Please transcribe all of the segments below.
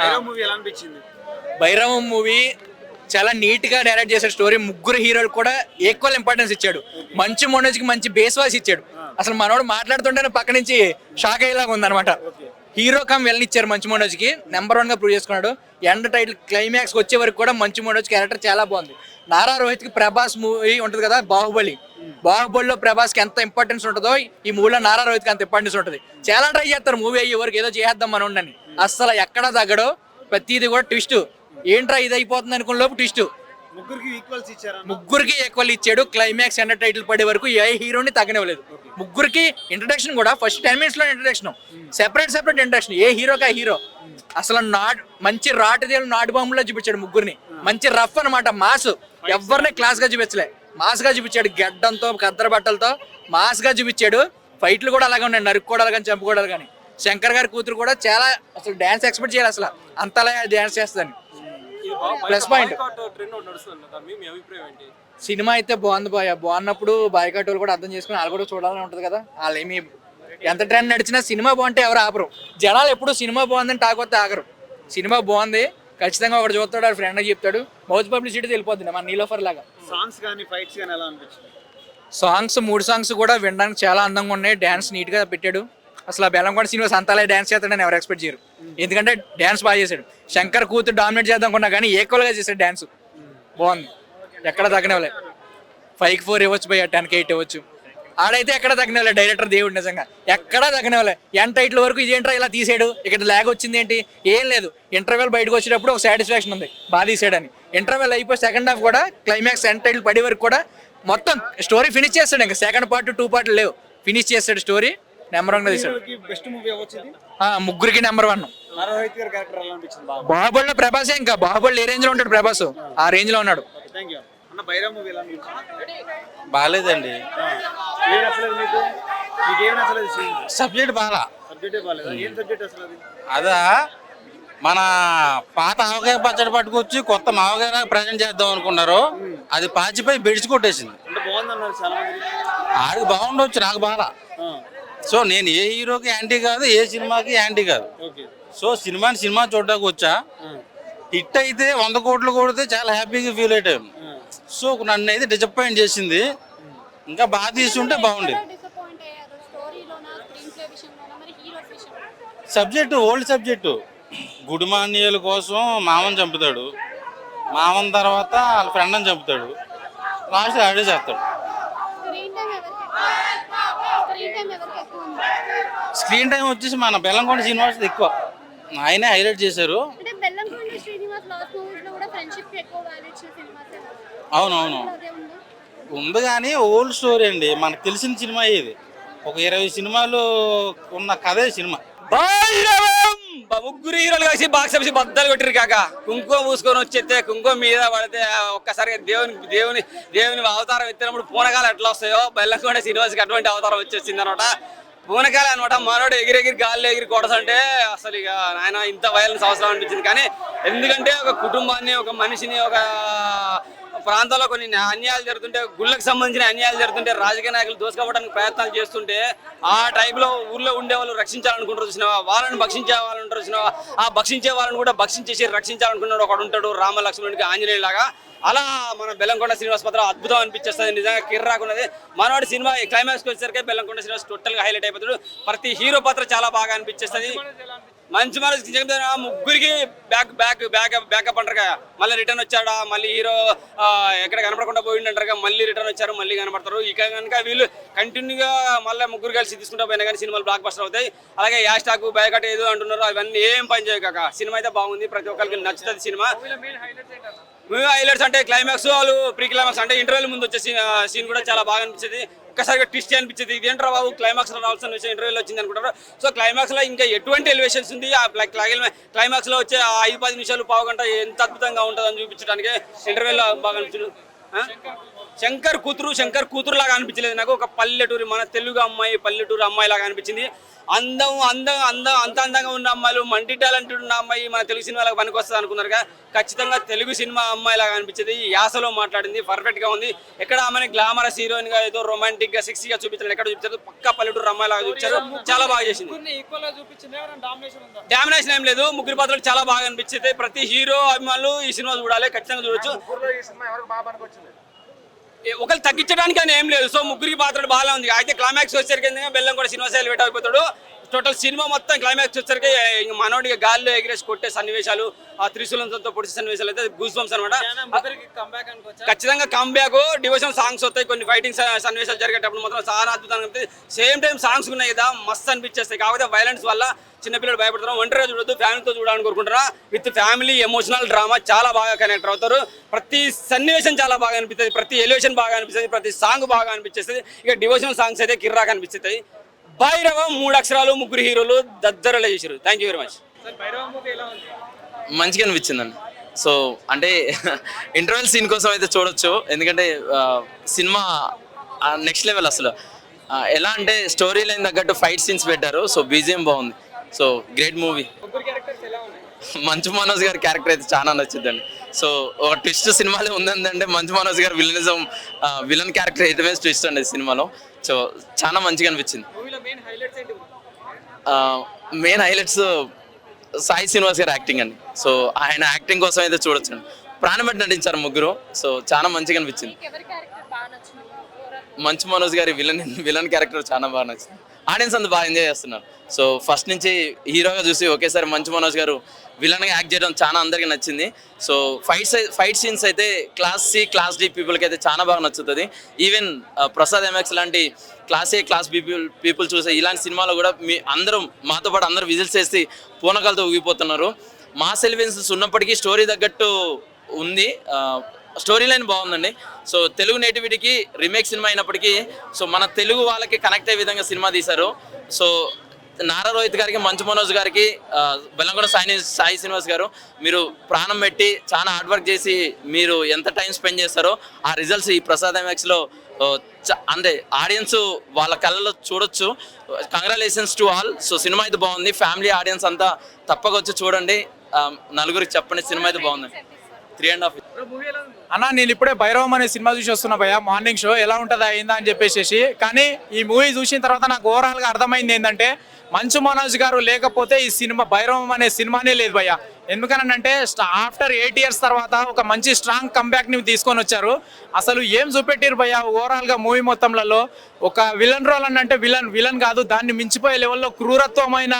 Bhairav movie ఎలా అనిపించింది? Bhairavam movie చాలా నీట్గా డైరెక్ట్ చేశాడు. స్టోరీ ముగ్గురు హీరోలు కూడా ఈక్వల్ ఇంపార్టెన్స్ ఇచ్చాడు. మంచి మనోజ్కి మంచి బేస్ వాయిస్ ఇచ్చాడు. అసలు మనోడు మాట్లాడుతుంటేనే పక్క నుంచి షాక్ అయ్యేలాగా ఉందన్నమాట. హీరో కమ్ వెళ్ళనిచ్చారు మంచి మనోజ్కి నెంబర్ వన్గా ప్రూవ్ చేసుకున్నాడు. ఎండ్ టైటిల్ క్లైమాక్స్ వచ్చే వరకు కూడా మంచి మనోజ్ క్యారెక్టర్ చాలా బాగుంది. నారా రోహిత్కి ప్రభాస్ మూవీ ఉంటుంది కదా బాహుబలి. బాహుబలిలో ప్రభాస్కి ఎంత ఇంపార్టెన్స్ ఉంటుందో ఈ మూవీలో నారా రోహిత్కి అంత ఇంపార్టెన్స్ ఉంటుంది. చాలా ట్రై చేస్తారు మూవీ అయ్యే వరకు ఏదో చేద్దాం మనం ఉండని అస్సలు ఎక్కడ తగ్గడో ప్రతిది కూడా ట్విస్ట్ ఏంట్రా ఇది అయిపోతుంది అనుకున్న లోపు ట్విస్ట్ ముగ్గురికి ఈక్వల్ ఇచ్చాడు. క్లైమాక్స్ ఎండ్ టైటిల్ పడే వరకు ఏ హీరోని తగ్గనివ్వలేదు. ముగ్గురికి ఇంట్రడక్షన్ కూడా ఫస్ట్ టెన్ మినిట్స్లో ఇంట్రడక్షన్ సెపరేట్ సెపరేట్ ఇంట్రడక్షన్ ఏ హీరోకి ఆ హీరో అసలు నాట్ మంచి రాటు నాటు బాంబులో చూపించాడు ముగ్గురిని. మంచి రఫ్ అన్నమాట మాస్ ఎవరిని క్లాస్గా చూపించలే. మాస్గా చూపించాడు గడ్డంతో కద్దర బట్టలతో. మాస్గా చూపించాడు. ఫైట్లు కూడా అలాగే ఉన్నాయి నరుక్కోవడాలు కానీ చంపుకోవడాలు కానీ శంకర్ గారి కూతురు కూడా చాలా అసలు డాన్స్ ఎక్స్పెక్ట్ చేయాలి అసలు. అంతలా డాన్స్ చేస్తాను ప్లస్ పాయింట్ సినిమా అయితే బాగుంది బాయ్. బాగున్నప్పుడు బాయ్కాట్ వాళ్ళు కూడా అర్థం చేసుకుని వాళ్ళు కూడా చూడాలని ఉంటుంది కదా. వాళ్ళు ఏమి ఎంత ట్రెండ్ నడిచినా సినిమా బాగుంటే ఎవరు ఆపరు. జనాలు ఎప్పుడు సినిమా బాగుందని టాక్ వస్తే ఆగరు. సినిమా బాగుంది ఖచ్చితంగా ఒకటి చూస్తాడు ఆ ఫ్రెండ్ చెప్తాడు. మౌత్ పబ్లిసిటీ వెళ్ళిపోతుంది మన నీలోఫర్ లాగా. సాంగ్స్ కానీ ఫైట్స్ కానీ ఎలా అనిపించింది? సాంగ్స్ మూడు సాంగ్స్ కూడా వినడానికి చాలా అందంగా ఉన్నాయి. డ్యాన్స్ నీట్గా పెట్టాడు. అసలు ఆ బెల్లంకొండ సినిమా సంతాలే డ్యాన్స్ చేస్తాడని ఎవరు ఎక్స్పెక్ట్ చేయరు. ఎందుకంటే డ్యాన్స్ బాగా చేశాడు. శంకర్ కూతురు డామినేట్ చేద్దాం అనుకున్నా కానీ ఈక్వల్గా చేశాడు డ్యాన్స్ బాగుంది. ఎక్కడ తగ్గనవలే ఫైవ్ ఫోర్ ఇవ్వచ్చు పోయి టెన్కి ఎయిట్ ఇవ్వచ్చు ఆడైతే ఎక్కడ తగ్గనవలే? డైరెక్టర్ దేవుడు నిజంగా. ఎక్కడా తగ్గనవలే. ఎన్ టైటిల్ వరకు ఇదేంట్రా ఇలా తీసాడు? ఇక్కడ లాగ్ వచ్చింది ఏంటి? ఏం లేదు. ఇంటర్వెల్ బయటకు వచ్చేటప్పుడు ఒక సాటిస్ఫాక్షన్ ఉంది. బాగా తీసాడని. ఇంటర్వెల్ అయిపోయి సెకండ్ హాఫ్ కూడా క్లైమాక్స్ ఎన్ టైటిల్ పడే వరకు కూడా మొత్తం స్టోరీ ఫినిష్ చేస్తాడు ఇంకా. సెకండ్ పార్ట్ టూ పార్ట్ లేవు. ఫినిష్ చేస్తాడు స్టోరీ నెంబర్ వన్ తీసాడు. ముగ్గురికి నెంబర్ వన్ బాహుబలిలో ప్రభాసే ఇంకా? బాహుబలి ఏ రేంజ్లో ఉంటాడు ప్రభాస్? ఆ రేంజ్లో ఉన్నాడు. మూవీ ఎలా బాగాలేదండి ఏం నచ్చలేదు మీకు? మీకు ఏం నచ్చలేదు సబ్జెక్ట్ బాగా సబ్జెక్టే బాగాలేదు ఏం సబ్జెక్ట్ అసలు అది? అదా మన పాత ఆవకాయ పచ్చడి పట్టుకొచ్చి కొత్త మావకాయ ప్రజెంట్ చేద్దాం అనుకున్నారు. అది పాచిపోయి బెడిచి కొట్టేసింది. ఆడికి బాగుండొచ్చు నాకు బాగా సో నేను ఏ హీరోకి యాంటీ కాదు ఏ సినిమాకి యాంటీ కాదు. సో సినిమాని సినిమా చూడడానికి వచ్చా హిట్ అయితే వంద కోట్లు కొడితే చాలా హ్యాపీగా ఫీల్ అయ్యాం ఆ. సో నన్ను అయితే డిసప్పాయింట్ చేసింది. ఇంకా బాగా తీసుంటే బాగుండేది సబ్జెక్టు ఓల్డ్ సబ్జెక్టు గుడిమాన్యుల కోసం మామని చంపుతాడు. మామన్ తర్వాత వాళ్ళ ఫ్రెండ్ అని చంపుతాడు. లాస్ట్ ఆడే చేస్తాడు. స్క్రీన్ టైం వచ్చేసి మన బెల్లంకొండ శ్రీనివాస్ ఎక్కువ. ఆయనే హైలైట్ చేశారు. అవునవును. ఉంది కానీ ఓల్డ్ స్టోరీ అండి. మనకు తెలిసిన సినిమా ఇది. ఒక ఇరవై సినిమాలు ఉన్న కథే సినిమా. ముగ్గురు హీరోలు కలిసి బాక్స్ ఆఫీస్ బద్దలు కొట్టిరు కాక. కుంకుమ పూసుకొని వచ్చేస్తే కుంకుమ మీద పడితే ఒక్కసారిగా దేవుని దేవుని దేవుని అవతారం ఎత్తినప్పుడు పూనకాలు ఎట్లా వస్తాయో బెల్లంకొండ శ్రీనివాస్కి అటువంటి అవతారం వచ్చేసింది అనమాట పూనకాలు అనమాట మనోడు ఎగిరెగిరి గాల్లో ఎగిరి కొడసంటే అసలు ఇక ఆయన ఇంత వైలెన్స్ అవసరం అనిపించింది. కానీ ఎందుకంటే ఒక కుటుంబాన్ని ఒక మనిషిని ఒక ప్రాంతాల్లో కొన్ని అన్యాయాలు జరుగుతుంటే గుళ్ళకు సంబంధించిన అన్యాయాలు జరుగుతుంటే రాజకీయ నాయకులు దోసుకోవడానికి ప్రయత్నాలు చేస్తుంటే ఆ టైంలో ఊర్లో ఉండే వాళ్ళు రక్షించాలనుకుంటారు చూసినావా? వాళ్ళని భక్షించే వాళ్ళు ఉంటారు చూసినవా? ఆ భక్షించే వాళ్ళని కూడా భక్షించేసి రక్షించాలనుకున్నాడు ఒకడు ఉంటాడు రామ లక్ష్మణుడికి ఆంజనేయులు లాగా అలా మన బెల్లంకొండ శ్రీనివాస్ పత్రం అద్భుతం అనిపించేస్తుంది నిజంగా కిర్రాకున్నది. మనవాడి సినిమా క్లైమాక్స్కి వచ్చేసరికి బెల్లంకొండ శ్రీనివాస్ టోటల్గా హైలైట్ అయిపోతాడు. ప్రతి హీరో పాత్ర చాలా బాగా అనిపించేస్తుంది. మంచి మనసు ముగ్గురికి బ్యాక్ బ్యాక్ బ్యాక్ బ్యాకప్ అంటారు మళ్ళీ రిటర్న్ వచ్చాడా? మళ్ళీ హీరో ఎక్కడ కనపడకుండా పోయిండంటారు మళ్ళీ రిటర్న్ వచ్చారు మళ్ళీ కనపడతారు. ఇక కనుక వీళ్ళు కంటిన్యూగా మళ్ళీ ముగ్గురు కలిసి తీసుకుంటా పోయినా కానీ సినిమాలు బ్లాక్ బస్టర్ అవుతాయి. అలాగే యాష్ టాక్ బయకట్ ఏదో అంటున్నారు అవన్నీ ఏం పని చేయక సినిమా అయితే బాగుంది. ప్రతి ఒక్కరికి నచ్చుతుంది సినిమా. హైలైట్స్ అంటే క్లైమాక్స్ వాళ్ళు ప్రీ క్లైమాక్స్ అంటే ఇంటర్వ్యూల ముందు వచ్చే సీన్ కూడా చాలా బాగా అనిపించింది. ఒక్కసారిగా ట్విస్ట్ అనిపించింది. ఇది బాబు క్లైమాక్స్ రావాల్సిన విషయం ఇంటర్వ్యూలో వచ్చింది అనుకుంటారు? సో క్లైమాక్స్లో ఇంకా ఎటువంటి ఎలివేషన్స్ ఉంది? ఆ క్లైమాక్స్లో వచ్చే ఐదు పది నిమిషాలు పావు గంట ఎంత అద్భుతంగా ఉంటుందని చూపించడానికి ఇంటర్వ్యూలో బాగా అనిపించింది. శంకర్ కూతురు శంకర్ కూతురు లాగా అనిపించలేదు నాకు. ఒక పల్లెటూరి మన తెలుగు అమ్మాయి పల్లెటూరు అమ్మాయి లాగా అనిపించింది. అందం అందం అందం అంత అందంగా ఉన్న అమ్మాయిలు మంటి టాలెంట్ ఉన్న అమ్మాయి మన తెలుగు సినిమాలకు పనికి వస్తుంది అనుకున్నారుగా. ఖచ్చితంగా తెలుగు సినిమా అమ్మాయి లాగా అనిపించింది. ఈ యాసలో మాట్లాడింది. పర్ఫెక్ట్గా ఉంది. ఎక్కడ ఆమెని గ్లామరస్ హీరోయిన్గా ఏదో రొమాంటిక్గా సెక్సీ గా చూపించారు ఎక్కడ చూపించారు పక్క పల్లెటూరు అమ్మాయి లాగా చూపించారు. చాలా బాగా చేసింది. డామినేషన్ ఏం లేదు. ముగ్గురు పాత్రలు చాలా బాగా అనిపించింది. ప్రతి హీరో అభిమానులు ఈ సినిమా చూడాలి. ఖచ్చితంగా చూడొచ్చు. ఒకరు తగ్గించడానికి అని ఏం లేదు. సో ముగ్గురికి పాత్ర బాగా ఉంది. అయితే క్లైమాక్స్ వచ్చేసరికి బెల్లం కూడా సినిమా శైలి వెయిట్ అయిపోతాడు టోటల్ సినిమా మొత్తం క్లైమాక్స్ వచ్చేసరికి ఇంక మనోడికి గాల్లో ఎగిరేసి కొట్టే సన్నివేశాలు ఆ త్రిశూలంతో పొడిచే సన్నివేశాలు అయితే గూస్ బంప్స్ అనమాట ఖచ్చితంగా కంబ్యాక్ డివోషన్ సాంగ్స్ వస్తాయి కొన్ని ఫైటింగ్ సన్నివేశాలు జరిగేటప్పుడు మాత్రం చాలా అద్భుతంగా ఉంటుంది సేమ్ టైం సాంగ్స్ ఉన్నాయి కదా మస్త్ అనిపించేస్తాయి. కాకపోతే వైలెన్స్ వల్ల చిన్నపిల్లలు భయపడుతున్నారు. ఒంటరిగా చూడొద్దు ఫ్యామిలీతో చూడాలని కోరుకుంటున్నా విత్ ఫ్యామిలీ ఎమోషనల్ డ్రామా చాలా బాగా కనెక్ట్ అవుతారు. ప్రతి సన్నివేశం చాలా బాగా అనిపిస్తుంది. ప్రతి ఎలివేషన్ బాగా అనిపిస్తుంది. ప్రతి సాంగ్ బాగా అనిపించేస్తుంది ఇక డివోషనల్ సాంగ్స్ అయితే కిర్రాక్ అనిపిస్తాయి. భైరవం మూడు అక్షరాలు ముగ్గురు హీరోలు దద్దరలో చేశారు. థ్యాంక్ యూ వెరీ మచ్ మంచిగా అనిపించిందండి. సో అంటే ఇంటర్వెల్ సీన్ కోసం అయితే చూడొచ్చు. ఎందుకంటే సినిమా నెక్స్ట్ లెవెల్ అసలు. ఎలా అంటే స్టోరీ లైన్ తగ్గట్టు ఫైట్ సీన్స్ పెట్టారు. సో బీజిఎం బాగుంది. So great movie Manchu Manoj గారి క్యారెక్టర్ అయితే చాలా నచ్చిందండి. సో ఒక ట్విస్ట్ సినిమాలో ఉందంటే Manchu Manoj garu villainism villain character వేయటమే twist అండి సినిమాలో. సో చాలా మంచిగా అనిపించింది. మెయిన్ హైలైట్స్ సాయి శ్రీనివాస్ గారి యాక్టింగ్ అండి. సో ఆయన యాక్టింగ్ కోసం అయితే చూడొచ్చండి ప్రాణం పెట్టి నటించారు ముగ్గురు. సో చాలా మంచిగా అనిపించింది. ఎవరి క్యారెక్టర్ బాగా నచ్చింది? ఓవరాల్ మంచు మనోజ్ గారి విలన్ విలన్ క్యారెక్టర్ చాలా బాగా నచ్చింది. ఆడియన్స్ అంతా బాగా ఎంజాయ్ చేస్తున్నారు. సో ఫస్ట్ నుంచి హీరోగా చూసి ఒకేసారి మంచు మనోజ్ గారు విలన్గా యాక్ట్ చేయడం చాలా అందరికీ నచ్చింది. సో ఫైట్స్ ఫైట్ సీన్స్ అయితే క్లాస్ సి క్లాస్ డి పీపుల్కి అయితే చాలా బాగా నచ్చుతుంది. ఈవెన్ ప్రసాద్ ఎంఎక్స్ లాంటి class A class people people చూసే ఇలాంటి సినిమాలో కూడా మీ అందరం మాతో పాటు అందరూ విజిల్స్ చేసి పూనకాలతో ఊగిపోతున్నారు. మాస్ ఎలివెన్సెస్ ఉన్నప్పటికీ స్టోరీ తగ్గట్టు ఉంది. స్టోరీ లైన్ బాగుందండి. సో తెలుగు నేటివిటీకి రీమేక్ సినిమా అయినప్పటికీ సో మన తెలుగు వాళ్ళకి కనెక్ట్ అయ్యే విధంగా సినిమా తీశారు. సో నారా రోహిత్ గారికి మంచు మనోజ్ గారికి బెల్లంగొండ సాయి సాయి శ్రీనివాస్ గారు మీరు ప్రాణం పెట్టి చాలా హార్డ్ వర్క్ చేసి మీరు ఎంత టైం స్పెండ్ చేస్తారో ఆ రిజల్ట్స్ ఈ ప్రసాద్ ఎంఎక్స్లో అంటే ఆడియన్స్ వాళ్ళ కళ్ళలో చూడొచ్చు. Congratulations to all so cinema అయితే బాగుంది. ఫ్యామిలీ ఆడియన్స్ అంతా తప్పక వచ్చి చూడండి. నలుగురికి చెప్పండి సినిమా అయితే బాగుంది. త్రీ అండ్ హాఫ్ అన్న నేను ఇప్పుడే భైరవం అనే సినిమా చూసి వస్తున్నా భయ మార్నింగ్ షో ఎలా ఉంటుందా అయిందా అని చెప్పేసి కానీ ఈ మూవీ చూసిన తర్వాత నాకు ఓవరాల్గా అర్థమైంది ఏంటంటే మంచు మనోజ్ గారు లేకపోతే ఈ సినిమా భైరవం అనే సినిమానే లేదు భయ్య. ఎందుకనంటే ఆఫ్టర్ ఎయిట్ ఇయర్స్ తర్వాత ఒక మంచి స్ట్రాంగ్ కంబ్యాక్ని తీసుకొని వచ్చారు. అసలు ఏం చూపెట్టారు భయ్య ఓవరాల్గా మూవీ మొత్తంలలో? ఒక విలన్ రోల్ అని అంటే విలన్ విలన్ కాదు దాన్ని మించిపోయే లెవెల్లో క్రూరత్వమైన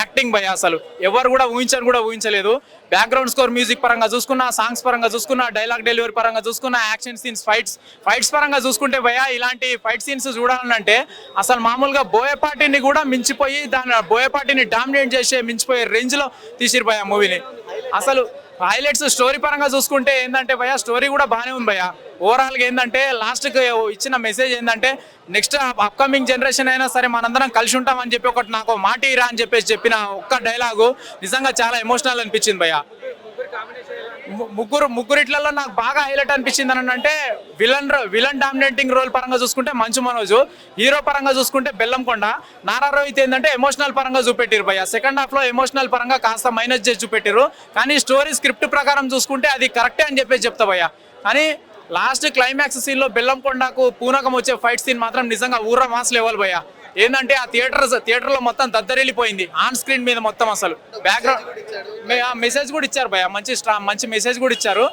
యాక్టింగ్ భయ అసలు. ఎవరు కూడా ఊహించని కూడా ఊహించలేదు. బ్యాక్గ్రౌండ్ స్కోర్ మ్యూజిక్ పరంగా చూసుకున్న సాంగ్స్ పరంగా చూసుకున్న డైలాగ్ డెలివరీ పరంగా చూసుకున్న యాక్షన్ సీన్స్ ఫైట్స్ ఫైట్స్ పరంగా చూసుకుంటే భయ ఇలాంటి ఫైట్ సీన్స్ చూడాలంటే అసలు మామూలుగా బోయపాటిని కూడా మించిపోయి దాని బోయపాటిని డామినేట్ చేసే మించిపోయే రేంజ్లో తీసిరు భయ మూవీని అసలు హైలైట్స్ స్టోరీ పరంగా చూసుకుంటే ఏంటంటే భయ స్టోరీ కూడా బాగానే ఉంది భయ ఓవరాల్గా ఏంటంటే లాస్ట్కి ఇచ్చిన మెసేజ్ ఏంటంటే నెక్స్ట్ అప్కమింగ్ జనరేషన్ అయినా సరే మనందరం కలిసి ఉంటామని చెప్పి ఒకటి నాకు మాట ఇరా అని చెప్పేసి చెప్పిన ఒక్క డైలాగు నిజంగా చాలా ఎమోషనల్ అనిపించింది భయ్య. ముగ్గురు ముగ్గురిట్లలో నాకు బాగా హైలైట్ అనిపించింది అని అంటే విలన్ రో- విలన్ డామినేటింగ్ రోల్ పరంగా చూసుకుంటే మంచు మనోజు హీరో పరంగా చూసుకుంటే బెల్లంకొండ నారా రోహిత్ ఏంటంటే ఎమోషనల్ పరంగా చూపెట్టారు భయ్య. సెకండ్ హాఫ్లో ఎమోషనల్ పరంగా కాస్త మైనస్ చేసి చూపెట్టారు కానీ స్టోరీ స్క్రిప్ట్ ప్రకారం చూసుకుంటే అది కరెక్టే అని చెప్పేసి చెప్తా భయ్య. కానీ లాస్ట్ క్లైమాక్స్ సీన్లో బెల్లంకొండకు పూనకం వచ్చే ఫైట్ సీన్ మాత్రం నిజంగా ఊర మాస్ లెవెల్ భయ్య. ఏంటంటే ఆ థియేటర్ థియేటర్లో మొత్తం దద్దరిల్లిపోయింది. ఆన్ స్క్రీన్ మీద మొత్తం అసలు. బ్యాక్గ్రౌండ్ మెసేజ్ కూడా ఇచ్చారు భయ్య. మంచి స్ట్రాంగ్ మంచి మెసేజ్ కూడా ఇచ్చారు.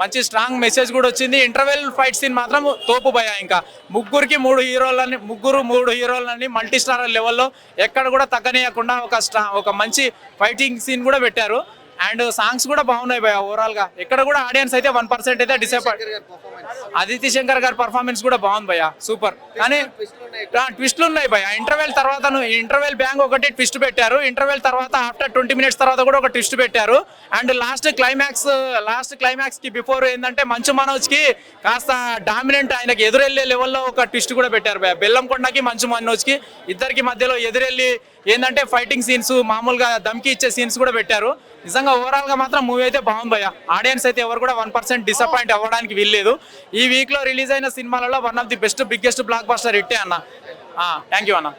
మంచి స్ట్రాంగ్ మెసేజ్ కూడా వచ్చింది. ఇంటర్వెల్ ఫైట్ సీన్ మాత్రం తోపు భయ ఇంకా. ముగ్గురికి మూడు హీరోలని ముగ్గురు మూడు హీరోలని మల్టీ స్టార్ లెవెల్లో ఎక్కడ కూడా తగ్గనీయకుండా ఒక స్ట్రా ఒక మంచి ఫైటింగ్ సీన్ కూడా పెట్టారు. అండ్ సాంగ్స్ కూడా బాగున్నాయి భయ ఓవరాల్గా. ఎక్కడ కూడా ఆడియన్స్ అయితే వన్ పర్సెంట్ అయితే డిసప్పాయింట్ అదితి శంకర్ గారి పర్ఫార్మెన్స్ కూడా బాగుంది భయ్య సూపర్ కానీ ట్విస్ట్లు ఉన్నాయి. భయ్య. ఇంటర్వెల్ తర్వాత ఇంటర్వెల్ బ్యాంక్ ఒకటి ట్విస్ట్ పెట్టారు. ఇంటర్వెల్ తర్వాత ఆఫ్టర్ ట్వంటీ మినిట్స్ తర్వాత కూడా ఒక ట్విస్ట్ పెట్టారు. అండ్ లాస్ట్ క్లైమాక్స్ లాస్ట్ క్లైమాక్స్కి బిఫోర్ ఏంటంటే మంచు మనోజ్కి కాస్త డామినెంట్ ఆయనకి ఎదురెళ్ళే లెవెల్లో ఒక ట్విస్ట్ కూడా పెట్టారు భయ్య. బెల్లంకొండకి మంచు మనోజ్కి ఇద్దరికి మధ్యలో ఎదురెళ్ళి ఏంటంటే ఫైటింగ్ సీన్స్ మామూలుగా దమ్కి ఇచ్చే సీన్స్ కూడా పెట్టారు. నిజంగా ఓవరాల్గా మాత్రం మూవీ అయితే బాగుంది భయ్య. ఆడియన్స్ అయితే ఎవరు కూడా వన్ పర్సెంట్ డిసప్పాయింట్ అవ్వడానికి వీల్లేదు. ఈ వీక్లో రిలీజ్ అయిన సినిమాలలో one of the best biggest blockbuster హిట్టే అన్న. థ్యాంక్ యూ అన్న.